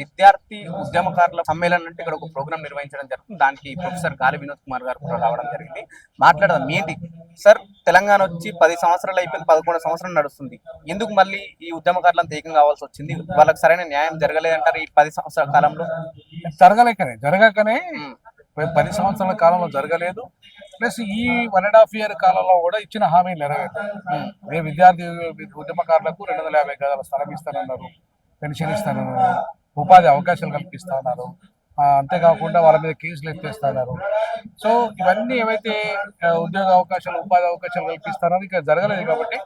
విద్యార్థి ఉద్యమకారుల సమ్మేళనం అంటే ఇక్కడ ఒక ప్రోగ్రామ్ నిర్వహించడం జరుగుతుంది. దానికి ప్రొఫెసర్ గాలి వినోద్ కుమార్ గారు కూడా రావడం జరిగింది. మాట్లాడదాం ఏంటి? సార్ తెలంగాణ వచ్చి పది సంవత్సరాలు అయిపోయింది పదకొండు సంవత్సరాలు నడుస్తుంది. ఎందుకు మళ్ళీ ఈ ఉద్యమకారులను ఏకం కావాల్సి వచ్చింది? వాళ్ళకి సరైన న్యాయం జరగలేదంటారు ఈ పది సంవత్సరాల కాలంలో? జరగలేకనే జరగకనే పది సంవత్సరాల కాలంలో జరగలేదు. ప్లస్ ఈ వన్ అండ్ హాఫ్ ఇయర్ కాలంలో కూడా ఇచ్చిన హామీ నెరవేరు విద్యార్థి ఉద్యమకారులకు రెండు వందల యాభై గదాల స్థలం ఇస్తానన్నారు పెన్షన్ ఇస్తానన్నారు. ఉపాధి అవకాశాలు కల్పిస్తున్నారు అంతేకాకుండా వాళ్ళ మీద కేసులు ఎత్తేస్తున్నారు సో ఇవన్నీ ఏవైతే ఉద్యోగ అవకాశాలు ఉపాధి అవకాశాలు కల్పిస్తారో ఇక జరగలేదు కాబట్టి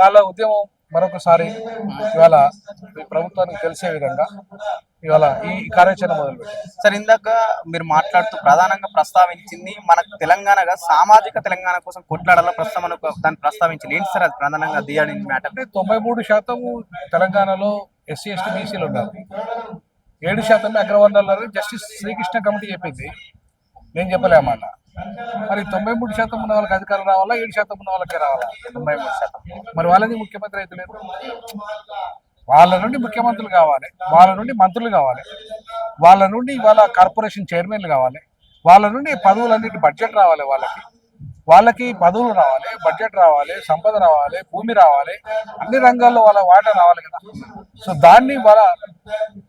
వాళ్ళ ఉద్యమం మరొకసారి ఇవాళ ఈ ప్రభుత్వానికి తెలిసే విధంగా ఇవాళ ఈ కార్యాచరణ మొదలుపెట్టింది. సార్ ఇందాక మీరు మాట్లాడుతూ ప్రధానంగా ప్రస్తావించింది మన తెలంగాణగా సామాజిక తెలంగాణ కోసం కొట్లాడాల? ప్రస్తుతం దాన్ని ప్రస్తావించింది ఏంటి సార్ అది ప్రధానంగా దియాడి మ్యాటర్? అంటే తొంభై మూడు శాతము తెలంగాణలో ఎస్సీ ఎస్టీ బీసీలు ఉన్నారు. ఏడు శాతంలో అగ్రవర్ణాలు జస్టిస్ శ్రీకృష్ణ కమిటీ చెప్పింది. నేను చెప్పలే మరి తొంభై మూడు శాతం ఉన్న వాళ్ళకి అధికారం రావాలా? ఏడు శాతం ఉన్న వాళ్ళకే రావాలా? తొంభై మూడు శాతం. మరి వాళ్ళది ముఖ్యమంత్రి అయితే లేదు. వాళ్ళ నుండి ముఖ్యమంత్రులు కావాలి. వాళ్ళ నుండి మంత్రులు కావాలి. వాళ్ళ నుండి వాళ్ళ కార్పొరేషన్ చైర్మన్లు కావాలి. వాళ్ళ నుండి పదవులన్నిటి బడ్జెట్ రావాలి వాళ్ళకి. వాళ్ళకి పదవులు రావాలి బడ్జెట్ రావాలి సంపద రావాలి భూమి రావాలి అన్ని రంగాల్లో వాళ్ళ వాటా రావాలి కదా. సో దాన్ని వాళ్ళ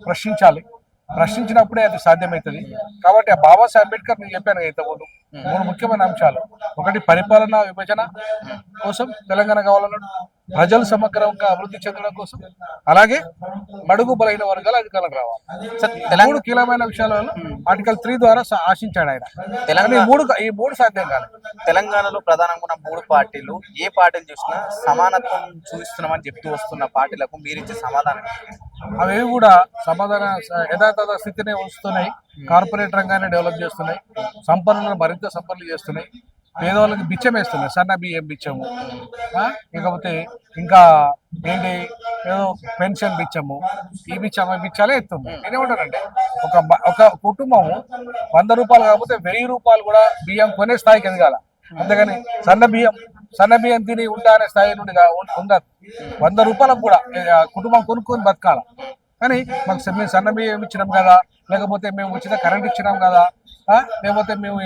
ప్రశ్నించాలి. ప్రశ్నించినప్పుడే అది సాధ్యమవుతుంది. కాబట్టి ఆ బాబాసాహెబ్ అంబేద్కర్ నేను చెప్పాను ఇంతకుముందు మూడు ముఖ్యమైన అంశాలు. ఒకటి పరిపాలన విభజన కోసం తెలంగాణ కావాలన్నాడు. ప్రజలు సమగ్రంగా అభివృద్ధి చెందడం కోసం. అలాగే బడుగు బలైన వర్గాల అధికారులకు రావాలి. మూడు కీలకమైన విషయాలలో ఆర్టికల్ త్రీ ద్వారా ఆశించాడు ఆయన. తెలంగాణ- మూడు ఈ మూడు సాధ్యం కాదు తెలంగాణలో ప్రధానంగా ఉన్న మూడు పార్టీలు ఏ పార్టీలు చూసినా సమానత్వం చూపిస్తున్నామని చెప్తూ వస్తున్న పార్టీలకు మీరు ఇచ్చే సమాధానం? అవి కూడా సమాధాన యథాతథ స్థితిని ఉంచుతున్నాయి. కార్పొరేట్ రంగాన్ని డెవలప్ చేస్తున్నాయి. సంపన్నులను మరింత సంపన్నులు చేస్తున్నాయి. పేదవాళ్ళకి బిచ్చం వేస్తున్నాయి సన్న బియ్యం బిచ్చము? ఇకపోతే ఇంకా ఏంటి? ఏదో పెన్షన్ బిచ్చము. ఈ బిచ్చం ఈ బిచ్చాలే ఎత్తుంది నేనేమంటానంటే ఒక ఒక కుటుంబము వంద రూపాయలు కాకపోతే వెయ్యి రూపాయలు కూడా బియ్యం కొనే స్థాయికి ఎదగాల. అంతేగాని సన్న బియ్యం సన్న బియ్యం తిని ఉంటా అనే స్థాయి నుండి ఉండదు. వంద రూపాయలకు కూడా కుటుంబం కొనుక్కొని బతకాల. కానీ మాకు మేము సన్న బియ్యం ఇచ్చినాం కదా లేకపోతే మేము ఉచిత కరెంట్ ఇచ్చినాం కదా? లేకపోతే మేము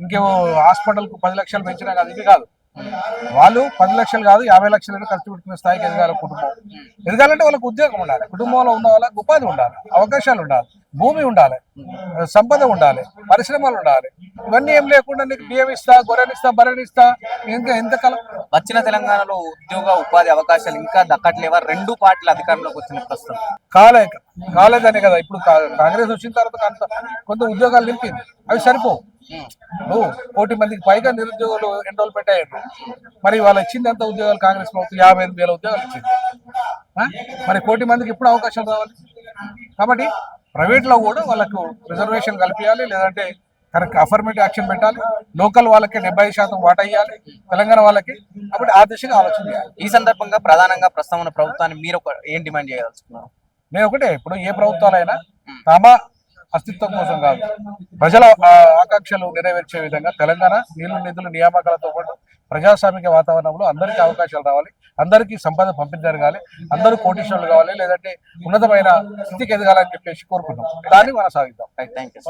ఇంకేమో హాస్పిటల్కు పది లక్షలు పెంచినా కదా ఇది కాదు. వాళ్ళు పది లక్షలు కాదు యాభై లక్షలైనా ఖర్చు పెట్టుకునే స్థాయికి ఎదగాలి కుటుంబం. ఎదగాలంటే వాళ్ళకి ఉద్యోగం ఉండాలి. కుటుంబంలో ఉన్న వాళ్ళకి ఉపాధి ఉండాలి అవకాశాలు ఉండాలి భూమి ఉండాలి సంపద ఉండాలి పరిశ్రమలు ఉండాలి. ఇవన్నీ ఏం లేకుండా నీకు బియ్యం ఇస్తా గొర్రెనిస్తా బర్రెనిస్తా ఇంకా ఎంతకాలం వచ్చిన తెలంగాణలో ఉద్యోగ ఉపాధి అవకాశాలు ఇంకా దక్కట్లేవా? రెండు పార్టీలు అధికారంలోకి వచ్చిన ప్రస్తుతం. కాలే కాలేదనే కదా ఇప్పుడు కాంగ్రెస్ వచ్చిన తర్వాత కొంత కొంత ఉద్యోగాలు నింపింది అవి సరిపోవు. నువ్వు కోటి మందికి పైగా నిరుద్యోగులు ఎన్రోల్మెంట్ అయ్యారు. మరి వాళ్ళు ఇచ్చింది ఎంత ఉద్యోగాలు? కాంగ్రెస్ ప్రభుత్వం యాభై ఎనిమిది వేల ఉద్యోగాలు ఇచ్చింది? మరి కోటి మందికి ఎప్పుడు అవకాశం రావాలి? కాబట్టి ప్రైవేట్లో కూడా వాళ్ళకు రిజర్వేషన్ కల్పించాలి లేదంటే కరెక్ట్ అఫర్మేటివ్ యాక్షన్ పెట్టాలి. లోకల్ వాళ్ళకి డెబ్బై శాతం వాటా ఇవ్వాలి తెలంగాణ వాళ్ళకి. కాబట్టి ఆ దిశగా ఆలోచన చేయాలి. ఈ సందర్భంగా ప్రధానంగా ప్రస్తుతం ఉన్న ప్రభుత్వాన్ని మీరు ఒక ఏం డిమాండ్ చేయదలుచుకున్నారు? నేను ఒకటే ఇప్పుడు ఏ ప్రభుత్వాలైనా తమ అస్తిత్వం కోసం కాదు. ప్రజల ఆకాంక్షలు నెరవేర్చే విధంగా తెలంగాణ నీళ్ళు నిధులు నియామకాలతో పాటు ప్రజాస్వామిక వాతావరణంలో అందరికీ అవకాశాలు రావాలి. అందరికీ సంపద పంపిణీ జరగాలి. అందరూ కోటీశ్వరులు కావాలి. లేదంటే ఉన్నతమైన స్థితికి ఎదగాలని చెప్పేసి కోరుకుంటాం దాన్ని మనం సాధిద్దాం థ్యాంక్ యూ